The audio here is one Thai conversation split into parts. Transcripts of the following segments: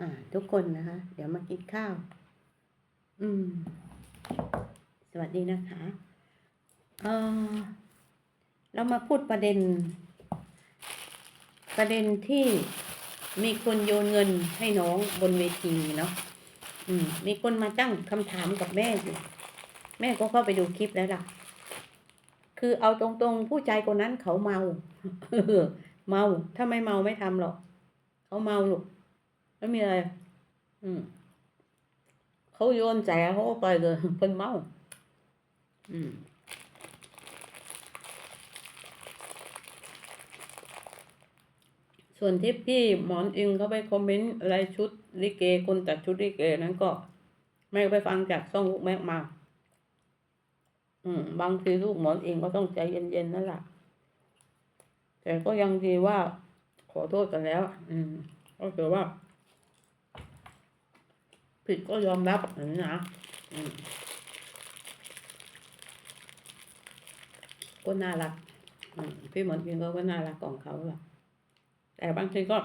อ่า ทุกคนนะคะ เดี๋ยวมากินข้าว อืม สวัสดีนะคะเออเรามาพูดประเด็น ประเด็นที่มีคนโยนเงินให้น้องบนเวทีเนาะอืม มีคนมาตั้งคำถามกับแม่อยู่แม่ก็เข้าไปดูคลิปแล้วล่ะ คือเอาตรงๆ ผู้ชายคนนั้นเขาเมา เมา ถ้าไม่เมาไม่ทำหรอก เขาเมาลูก ไม่มีอะไร อืมเขาโยนแจเขาก็ไปเลยเพิ่นเมา อืมส่วนที่พี่หมอนอิงเขาไปคอมเมนต์อะไรชุดลิเกคนจัดชุดลิเกนั้นก็แม่ไปฟังจากช่องลูกแม่มา อืม บางทีลูกหมอนเองก็ต้องใจเย็นๆนั่นแหละแต่ก็ยังดีว่าขอโทษกันแล้ว อืม ก็คือว่า ผิดก็ยอมรับอย่างนี้นะอืมก็น่ารักอืมพี่หมอนอิงก็ก็น่ารักของเขาแหละแต่บางทีก็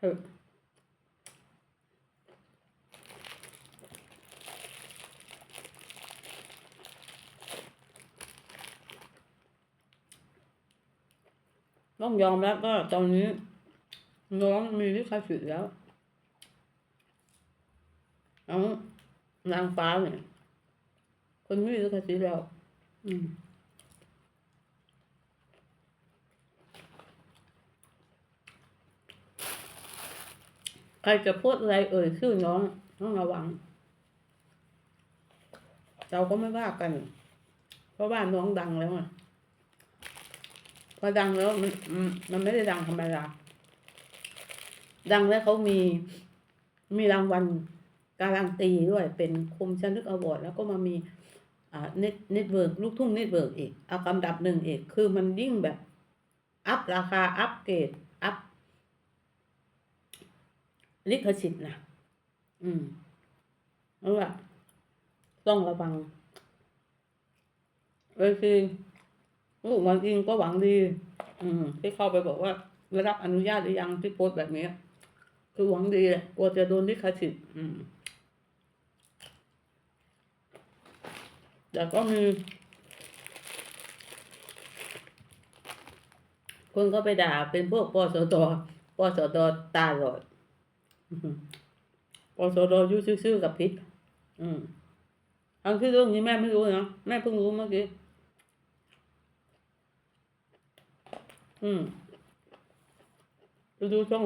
เออ ต้องยอมรับว่าตอนนี้ น้องมีลิขสิทธิ์แล้วน้องนางฟ้าเนี่ยคนไม่มีลิขสิทธิ์แล้ว อืมใครจะพูดอะไรเอ่ยชื่อน้องต้องระวัง เราก็ไม่ว่ากัน เพราะว่าน้องดังแล้วอะ พอดังแล้วมันมันไม่ได้ดังธรรมดาดังแล้วเขามีมีรางวัลการันตีด้วยเป็นคมชนึกอวอร์ดแล้วก็มามีอ่าเน็ตเน็ตเวิร์กลูกทุ่งเน็ตเวิร์กอีกเอากำดับหนึ่งอีกคือมันยิ่งแบบอัพราคาอัพเกรดอัพลิขสิทธิ์นะอืมเอาล่ะต้องระวังเออคือ ลูกมันเองก็หวังดี อืม ที่เข้าไปบอกว่าได้รับอนุญาตหรือยังที่โพสต์แบบนี้ คือหวังดีแหละกลัวจะโดนลิขสิทธิ์อืมแต่ก็มีคนก็ไปด่าเป็นพวกปสตปสตตาหลอดปสดอยู่ซื่อๆกับพิษอืมทั้งที่เรื่องนี้แม่ไม่รู้นะแม่เพิ่งรู้เมื่อกี้ อืมไปดูช่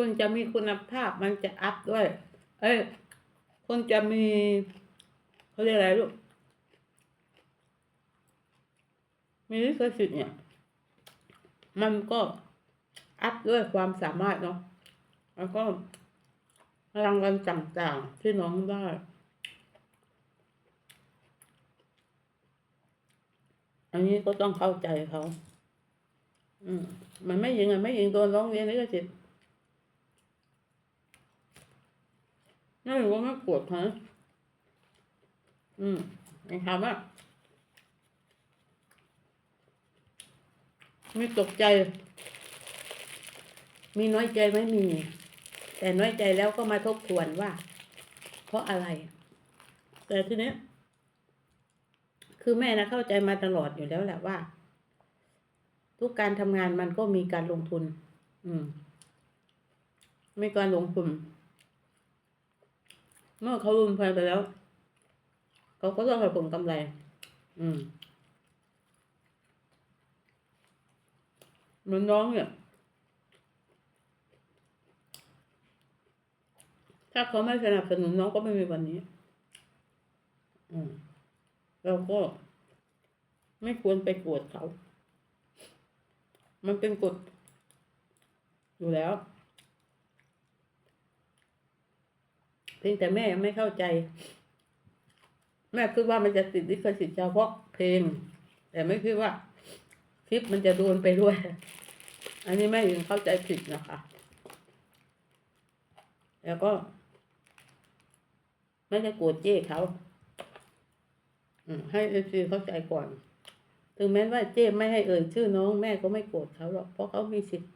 คุณจะมีคุณภาพมันจะอัพด้วย เอ้ยคุณจะมีเขาเรียกอะไรลูก มีลิขสิทธิ์เนี่ย มันก็อัพด้วยความสามารถเนาะ แล้วก็รางวัลต่างๆที่น้องได้อันนี้ก็ต้องเข้าใจเขา อืม มันไม่ยิงอะไม่ยิงโดนร้องเรียนลิขสิท ไม่รู้ว่าไม่ปวดฮะอืมนะครับว่าไม่ตกใจ มีน้อยใจไหม่มี แต่น้อยใจแล้วก็มาทบทวนว่า เพราะอะไร แต่ทีเนี้ย คือแม่นะเข้าใจมาตลอดอยู่แล้วแหละว่า ทุกการทำงานมันก็มีการลงทุน อืมมีการลงทุน เมื่อเขาลงทุนไปแล้ว เขาก็ต้องให้ผลกำไร อืมเหมือนน้องเนี่ย ถ้าเขาไม่สนับสนุนน้องก็ไม่มีวันนี้ อืมเราก็ไม่ควรไปโกรธเขา มันเป็นกฎอยู่แล้ว พียงแต่แม่ยังไม่เข้าใจ แม่คิดว่ามันจะติดลิขสิทธิ์เฉพาะเพลง แต่ไม่คิดว่าคลิปมันจะโดนไปด้วย อันนี้แม่ยังเข้าใจผิดนะคะ แล้วก็ไม่ได้โกรธเจ้เขาให้เอฟซีเข้าใจก่อน ถึงแม้ว่าเจ้ไม่ให้เอ่ยชื่อน้องแม่ก็ไม่โกรธเขาหรอก เพราะเขามีสิทธิ์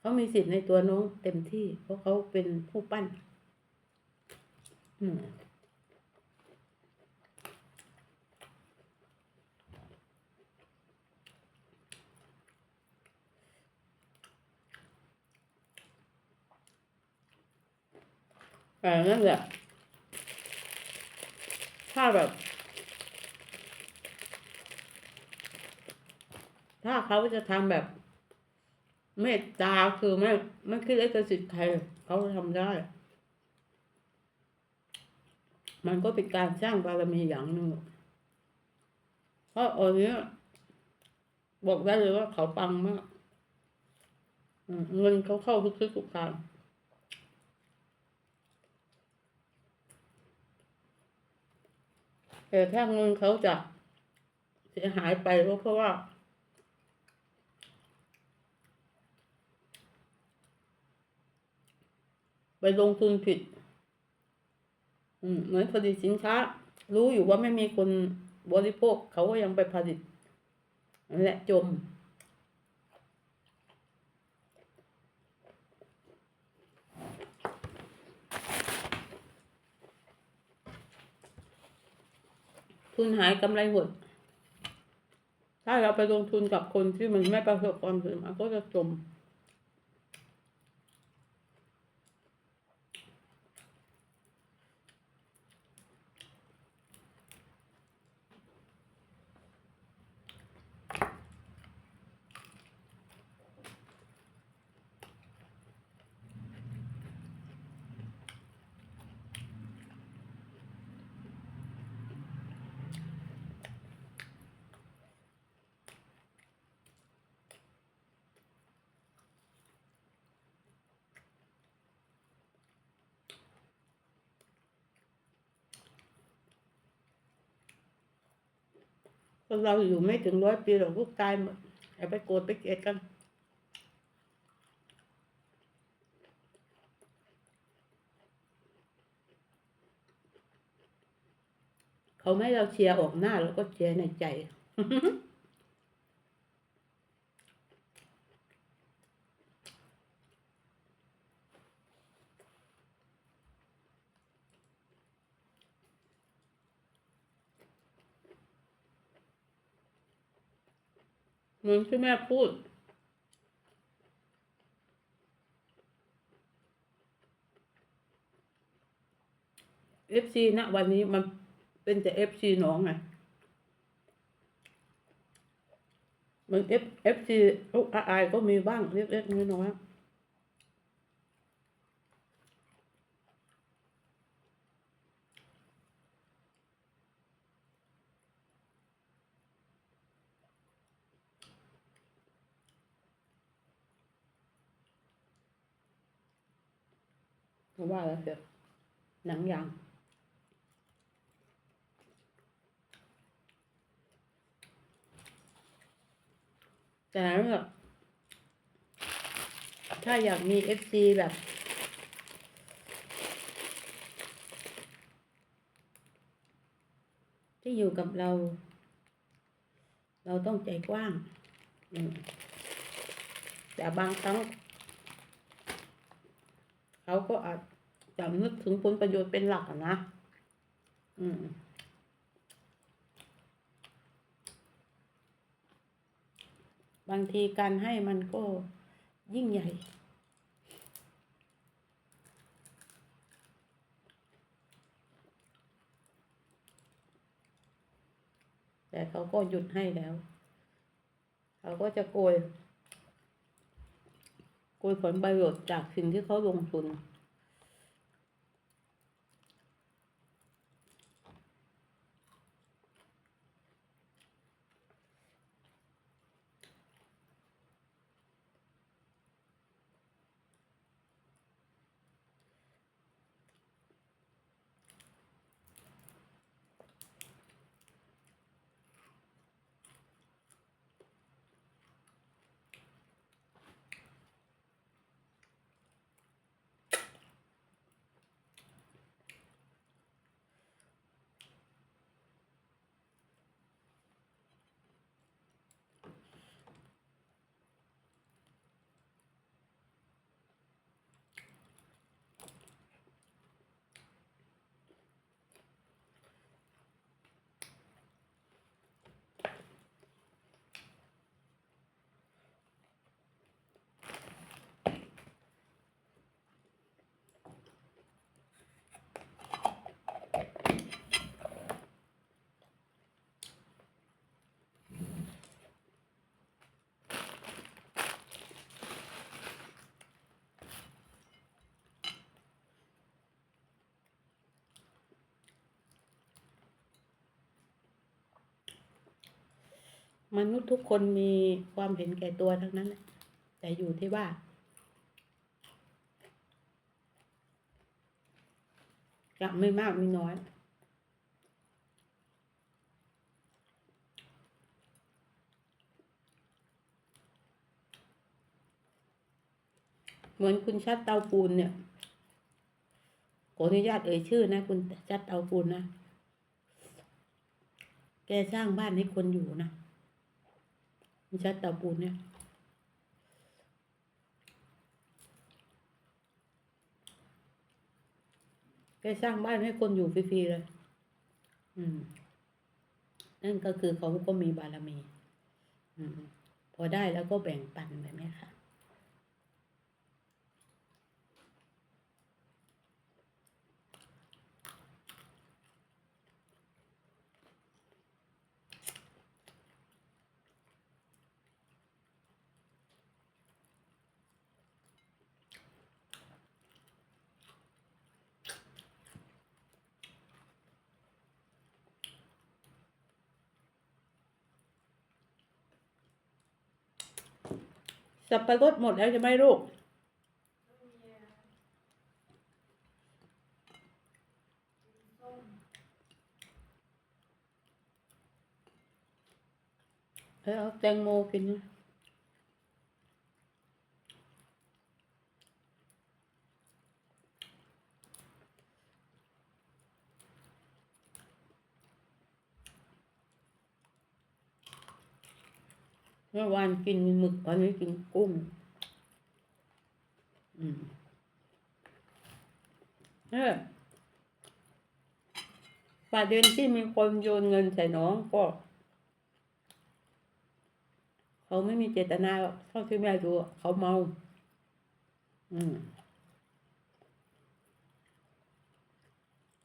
เขามีสิทธิ์ในตัวน้องเต็มที่ เพราะเขาเป็นผู้ปั้น แต่นั่นแหละถ้าแบบ ถ้าเขาจะทำแบบ เมตตาคือไม่ไม่คิดเอกสิทธิ์ใครเขาทำได้ มันก็เป็นการสร้างบารมีอย่างหนึ่งเพราะอันนี้บอกได้เลยว่าเขาปังมากเงินเขาเข้าทุกทิศทุกทางแต่ถ้าเงินเขาจะเสียหายไปก็เพราะว่า ไปลงทุนผิด เหมือนผลิตสินค้า รู้อยู่ว่าไม่มีคนบริโภคเขาก็ยังไปผลิตนั่นแหละจม ทุนหายกำไรหด ถ้าเราไปลงทุนกับคนที่มันไม่ประสบความสำเร็จมันก็จะจม คนเราอยู่ไม่ถึงร้อยปีหรอกลูกตายหมดอย่าไปโกรธไปเกลียดกันเขาไม่เราเชียร์ออกหน้าเราก็เชียร์ในใจ เหมือนที่แม่พูด เอฟซีนะวันนี้มันเป็นแต่เอฟซีน้องไงมันเอฟเอฟซีลูกอายก็มีบ้างเล็กๆน้อยๆ เพราะว่าแล้วเถอะหนังยางแต่แบบถ้าอยากมีเอฟซีแบบ ที่อยู่กับเรา เราต้องใจกว้างแต่บางครั้ง เขาก็อาจจะนึกถึงผลประโยชน์เป็นหลักนะ อืมบางทีการให้มันก็ยิ่งใหญ่ แต่เขาก็หยุดให้แล้ว เขาก็จะโกย โกยผลประโยชน์จากสิ่งที่เขาลงทุน มนุษย์ทุกคนมีความเห็นแก่ตัวทั้งนั้นแหละแต่อยู่ที่ว่า จะไม่มากไม่น้อย เหมือนคุณชัดเตาปูนเนี่ยขออนุญาตเอ่ยชื่อนะ คุณชัดเตาปูนนะ แกสร้างบ้านให้คนอยู่นะ คุณชัดเตาปูนเนี่ยแกสร้างบ้านให้คนอยู่ฟรีๆเลย อืม นั่นก็คือเขาก็มีบารมี อืม พอได้แล้วก็แบ่งปันแบบนี้ค่ะ สับปะรดหมดแล้วใช่ไหมลูก เออเอาแตงโมกินนะ เมื่อวานกินหมึกวันนี้กินกุ้ง อืมเออประเด็นที่มีคนโยนเงินใส่น้องก็เขาไม่มีเจตนาเท่าที่แม่ดูเขาเมา อืม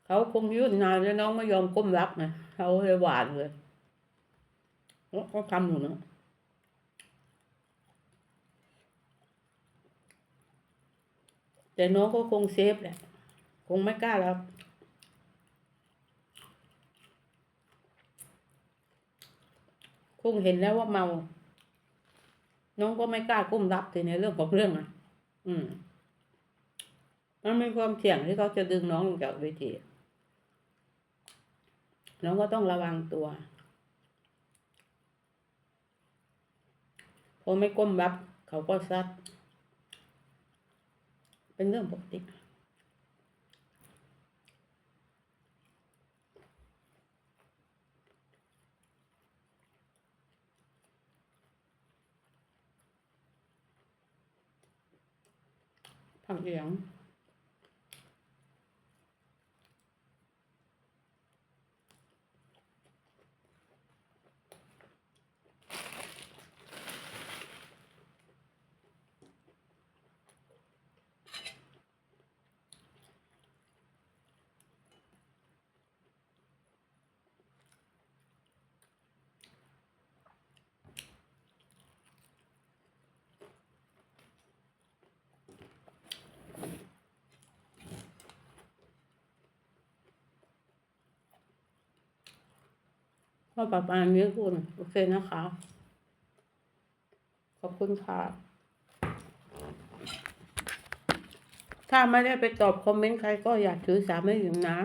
เขาคงยื่นนานแล้วน้องไม่ยอมก้มรับนะเขาเลยหวานเลยแล้วก็ทำอยู่นะ แต่น้องก็คงเซฟแหละ คงไม่กล้ารับคงเห็นแล้วว่าเมา น้องก็ไม่กล้าก้มรับในเรื่องของเรื่องอะ อืม มันมีความเสี่ยงที่เขาจะดึงน้องลงจากเวทีน้องก็ต้องระวังตัว พอไม่ก้มรับเขาก็ซัด เป็นเรื่องปกติผักเหลียง ก็ประมาณนี้คุณโอเคนะคะ ขอบคุณค่ะ ถ้าไม่ได้ไปตอบคอมเมนต์ใครก็อยากถือสาไม่ถึงนะ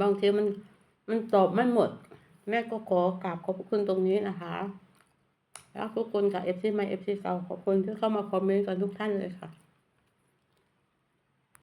บางทีมันมันตอบไม่หมด แม่ก็ขอกราบขอบคุณตรงนี้นะคะแล้วทุกคนค่ะเอฟซีไม่เอฟซีเก่าขอบคุณที่เข้ามาคอมเมนต์กันทุกท่านเลยค่ะ